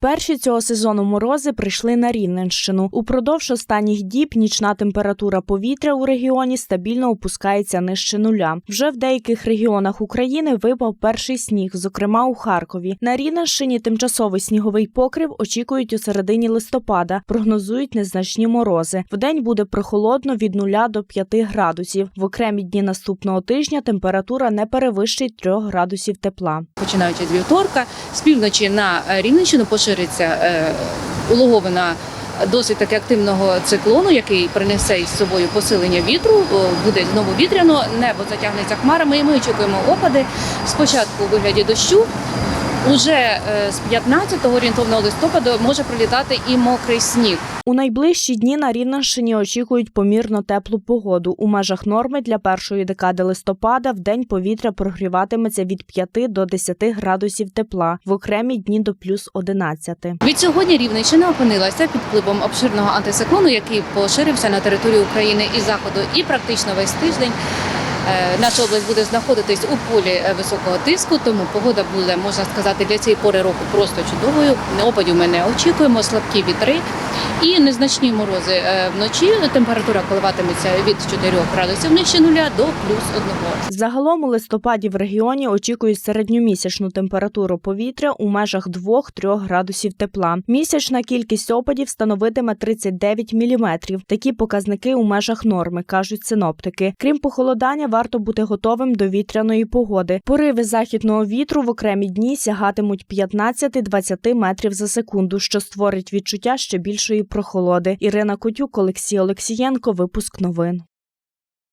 Перші цього сезону морози прийшли на Рівненщину. Упродовж останніх діб нічна температура повітря у регіоні стабільно опускається нижче нуля. Вже в деяких регіонах України випав перший сніг, зокрема у Харкові. На Рівненщині тимчасовий сніговий покрив очікують у середині листопада. Прогнозують незначні морози. Вдень буде прохолодно від 0 до 5 градусів. В окремі дні наступного тижня температура не перевищить 3 градусів тепла. починаючи з вівторка, з півночі на Рівненщину пошириться е, улоговина досить таки активного циклону, який принесе із собою посилення вітру. Буде знову вітряно, небо затягнеться хмарами, і ми очікуємо опади. Спочатку у вигляді дощу. Уже е, з 15 орієнтовного листопада може прилітати і мокрий сніг. У найближчі дні на Рівненщині очікують помірно теплу погоду. У межах норми для першої декади листопада в день повітря прогріватиметься від 5 до 10 градусів тепла, в окремі дні до плюс 11. Від сьогодні Рівненщина опинилася під впливом обширного антициклону, який поширився на територію України і заходу, і практично весь тиждень. Е, Наша область буде знаходитись у полі е, високого тиску, тому погода буде, можна сказати, для цієї пори року просто чудовою. Опадів ми не очікуємо, слабкі вітри і незначні морози Е, вночі. Температура коливатиметься від 4 градусів нижче нуля до плюс 1. Загалом у листопаді в регіоні очікують середньомісячну температуру повітря у межах 2-3 градусів тепла. Місячна кількість опадів становитиме 39 міліметрів. Такі показники у межах норми, кажуть синоптики. Крім похолодання, варто бути готовим до вітряної погоди. Пориви західного вітру в окремі дні сягатимуть 15-20 метрів за секунду, що створить відчуття ще більшої прохолоди. Ірина Котюк, Олексій Олексієнко. Випуск новин.